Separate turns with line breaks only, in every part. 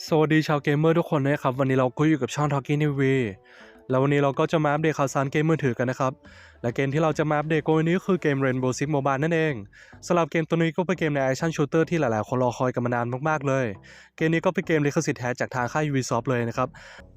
สวัสดีชาวเกมเมอร์ทุกคนนะครับ วันนี้เราก็อยู่กับช่อง Talking TV แล้ววันนี้เราก็จะมาอัปเดตข่าวสารเกมมือถือกันนะครับ และเกมที่เราจะมาอัปเดตกันวันนี้คือเกม Rainbow Six Mobile นั่นเองสำหรับเกมตัวนี้ก็เป็นเกมใน Action Shooter ที่หลายๆ คนรอคอยกันมานานมากๆเลย เกมนี้ก็เป็นเกมลิขสิทธิ์แท้จากทางค่าย Ubisoft เลยนะครับ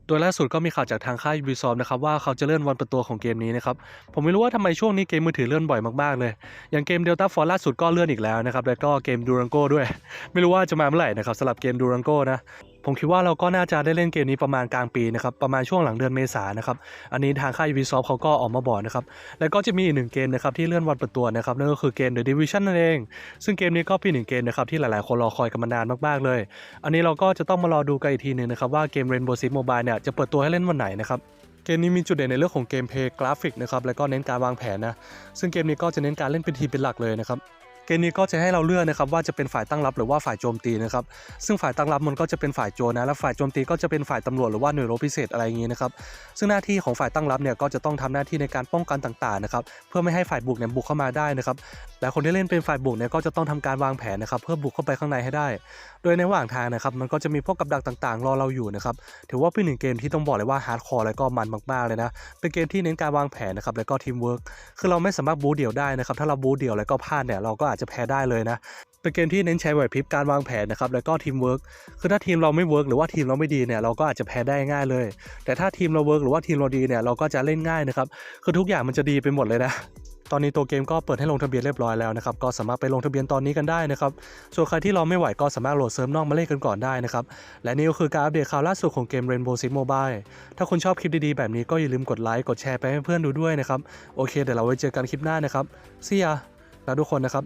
โดยล่าสุดก็มีข่าวจากทางค่าย Ubisoft นะครับว่าเขาจะเลื่อนวันเปิดตัวของเกมนี้นะครับผมไม่รู้ว่าทำไมช่วงนี้เกมมือถือเลื่อนบ่อยมากๆเลย อย่างเกม Delta Force ล่าสุดก็เลื่อนอีกแล้วนะครับแล้วก็เกม Durango ด้วย ไม่รู้ว่าจะมาเมื่อไหร่นะครับสำหรับเกม Durango นะ ผมคิดว่าเราก็น่าจะได้เล่นเกมนี้ประมาณกลางปีนะครับประมาณช่วงหลังเดือนเมษานะครับอันนี้ทางค่าย Ubisoft เขาก็ออกมาบอกนะครับแล้วก็จะมีอีกหนึ่งเกมนะครับที่เลื่อนวันเปิดตัวนะครับนั่นก็คือเกม The Division นั่นเอง ซึ่งเกมนี้ก็เป็นหนึ่งเกมนะครับที่หลายๆ คนรอคอยกันมานานมากๆเลย อันนี้เราก็จะต้องมารอดูกันอีกทีหนึ่งนะครับว่าเกม Rainbow Six Mobile เนี่ยจะเปิดตัวให้เล่นวันไหนนะครับเกมนี้มีจุดเด่นในเรื่องของเกมเพลย์กราฟิกนะครับแล้วก็เน้นการวางแผนนะซึ่งเกมนี้ก็จะเน้นการเล่นเป็นทีมเป็นหลักเลยนะครับ เกมนี้ก็จะให้เราเลือกนะครับว่าจะเป็นฝ่ายตั้งรับหรือว่าฝ่ายโจมตีนะครับซึ่งฝ่ายตั้งรับมันก็จะเป็นฝ่ายโจนะและฝ่ายโจมตีก็จะเป็นฝ่ายตำรวจหรือว่าหน่วยรบพิเศษอะไรอย่างนี้นะครับซึ่งหน้าที่ของฝ่ายตั้งรับเนี่ยก็จะต้องทำหน้าที่ในการป้องกันต่างๆนะครับเพื่อไม่ให้ฝ่ายบุกเนี่ยบุกเข้ามาได้นะครับและคนที่เล่นเป็นฝ่ายบุกเนี่ยก็จะต้องทำการวางแผนนะครับเพื่อบุกเข้าไปข้างในให้ได้ โดยในระหว่างทางนะครับมันก็จะมีพวกกับดักต่างๆ รอเราอยู่นะครับถือว่าเป็นหนึ่งเกมที่ต้องบอกเลยว่าฮาร์ดคอร์และก็มันมากๆเลยนะเป็นเกมที่เน้นการวางแผนนะครับแล้วก็ทีมเวิร์กคือเราไม่สามารถบู๊เดี่ยวได้นะครับถ้าเราบู๊เดี่ยวแล้วก็พลาดเนี่ยเราก็อาจจะแพ้ได้เลยนะเป็นเกมที่เน้นใช้ไหวพริบการวางแผนนะครับแล้วก็ทีมเวิร์กคือถ้าทีมเราไม่เวิร์กหรือว่าทีมเราไม่ดีเนี่ยเราก็อาจจะแพ้ได้ง่ายเลย แต่ถ้าทีมเราเวิร์กหรือว่าทีมเราดีเนี่ยเราก็จะเล่นง่ายนะครับคือทุกอย่างมันจะดีไปหมดเลยนะตอนนี้ตัวเกมก็เปิดให้ลงทะเบียนเรียบร้อยแล้วนะครับก็สามารถไปลงทะเบียนตอนนี้กันได้นะครับส่วนใครที่รอไม่ไหวก็สามารถโหลดเซิร์ฟนอกมาเล่นกันก่อนได้นะครับและนี่ก็คือการอัปเดตข่าวล่าสุดของเกม Rainbow Six Mobile ถ้าคุณชอบคลิปดีๆแบบนี้ก็อย่าลืมกดไลค์กดแชร์ไปให้เพื่อนดูด้วยนะครับโอเคเดี๋ยวเราไว้เจอกันคลิปหน้านะครับ see ya แล้วทุกคนนะครับ